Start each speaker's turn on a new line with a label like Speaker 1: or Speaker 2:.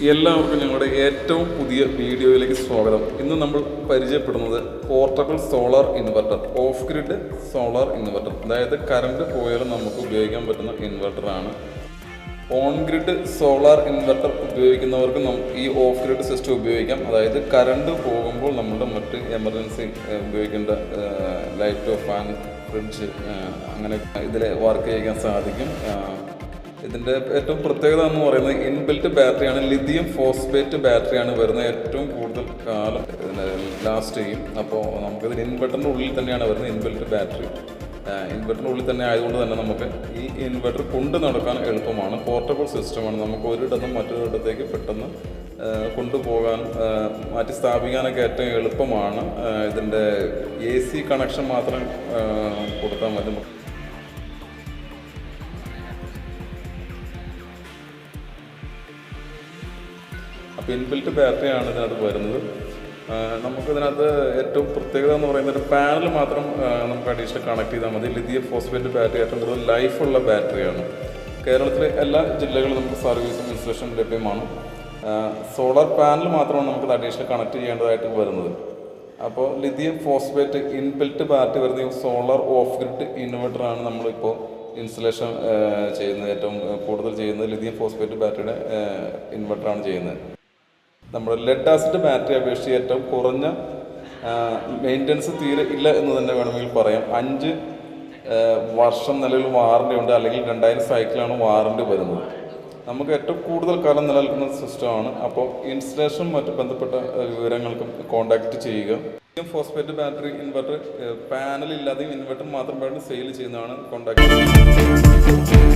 Speaker 1: എല്ലാവർക്കും ഞങ്ങളുടെ ഏറ്റവും പുതിയ വീഡിയോയിലേക്ക് സ്വാഗതം. ഇന്ന് നമ്മൾ പരിചയപ്പെടുന്നത് portable solar inverter off grid solar inverter അതായത് കറണ്ട് പോയാലും നമുക്ക് ഉപയോഗിക്കാൻ പറ്റുന്ന ഇൻവെർട്ടറാണ് ഓൺ ഗ്രിഡ് സോളാർ ഇൻവെർട്ടർ ഉപയോഗിക്കുന്നവർക്ക് ഈ ഓഫ് ഗ്രിഡ് സിസ്റ്റം ഉപയോഗിക്കാം. അതായത് കറണ്ട് പോകുമ്പോൾ നമ്മുടെ മറ്റ് എമർജൻസി ഉപയോഗിക്കേണ്ട ലൈറ്റോ ഫാൻ ഫ്രിഡ്ജ് അങ്ങനെ ഇതിൽ വർക്ക് ചെയ്യാൻ സാധിക്കും. ഇതിന്റെ ഏറ്റവും പ്രത്യേകത എന്ന് പറയുന്നത് ഇൻബിൽറ്റ് ബാറ്ററിയാണ് ലിഥിയം ഫോസ്ഫേറ്റ് ബാറ്ററിയാണ് വരുന്നത് ഏറ്റവും കൂടുതൽ കാലം ഇതിന് ലാസ്റ്റ് ചെയ്യും. അപ്പോൾ നമുക്കിതിന് ഇൻവെർട്ടറിന്റെ ഉള്ളിൽ തന്നെയാണ് വരുന്നത് ഇൻബിൽറ്റ് ബാറ്ററി ഇൻവെർട്ടറിന്റെ ഉള്ളിൽ തന്നെ ആയതുകൊണ്ട് തന്നെ നമുക്ക് ഈ ഇൻവെർട്ടർ കൊണ്ട് നടക്കാൻ എളുപ്പമാണ്. പോർട്ടബിൾ സിസ്റ്റമാണ് നമുക്ക് ഒരിടത്തും മറ്റൊരിടത്തേക്ക് പെട്ടെന്ന് കൊണ്ടുപോകാൻ മാറ്റി സ്ഥാപിക്കാനൊക്കെ ഏറ്റവും എളുപ്പമാണ്. ഇതിന്റെ എ സി കണക്ഷൻ മാത്രം കൊടുത്താൽ മതി അപ്പോൾ ഇൻബിൽറ്റ് ബാറ്ററിയാണ് ഇതിനകത്ത് വരുന്നത്. നമുക്കിതിനകത്ത് ഏറ്റവും പ്രത്യേകത എന്ന് പറയുന്നത് ഒരു പാനൽ മാത്രം നമുക്ക് അഡീഷണൽ കണക്ട് ചെയ്താൽ മതി. ലിതിയ ഫോസ്ഫേറ്റ് ബാറ്ററി ഏറ്റവും കൂടുതൽ ലൈഫുള്ള ബാറ്ററിയാണ് കേരളത്തിലെ എല്ലാ ജില്ലകളിലും നമുക്ക് സർവീസും ഇൻസ്റ്റലേഷൻ ലഭ്യമാണ്. സോളാർ പാനൽ മാത്രമാണ് നമുക്ക് അഡീഷണൽ കണക്ട് ചെയ്യേണ്ടതായിട്ട് വരുന്നത്. അപ്പോൾ ലിഥിയം ഫോസ്ഫേറ്റ് ഇൻബിൽറ്റ് ബാറ്ററി വരുന്ന സോളാർ ഓഫ് ഗ്രിഡ് ഇൻവെർട്ടറാണ് നമ്മളിപ്പോൾ ഇൻസ്റ്റലേഷൻ ചെയ്യുന്നത്. ഏറ്റവും കൂടുതൽ ചെയ്യുന്നത് ലിഥിയം ഫോസ്ഫേറ്റ് ബാറ്ററിയുടെ ഇൻവെർട്ടറാണ് ചെയ്യുന്നത്. നമ്മുടെ ലെഡ് ആസിഡ് ബാറ്ററി അപേക്ഷിച്ച് ഏറ്റവും കുറഞ്ഞ മെയിന്റനൻസ് തീരെ ഇല്ല എന്ന് തന്നെ വേണമെങ്കിൽ പറയാം. അഞ്ച് വർഷം നിലവിൽ വാറണ്ടി ഉണ്ട്. അല്ലെങ്കിൽ രണ്ടായിരം സൈക്കിളാണ് വാറണ്ടി വരുന്നത്. നമുക്ക് ഏറ്റവും കൂടുതൽ കാലം നിലനിൽക്കുന്ന സിസ്റ്റമാണ് അപ്പോൾ ഇൻസ്റ്റലേഷൻ മറ്റു ബന്ധപ്പെട്ട വിവരങ്ങൾക്കും കോൺടാക്റ്റ് ചെയ്യുക. ഫോസ്ഫേറ്റ് ബാറ്ററി ഇൻവെർട്ടർ പാനൽ ഇല്ലാതെയും ഇൻവെർട്ടർ മാത്രമായിട്ട് സെയിൽ ചെയ്യുന്നതാണ് കോൺടാക്ട്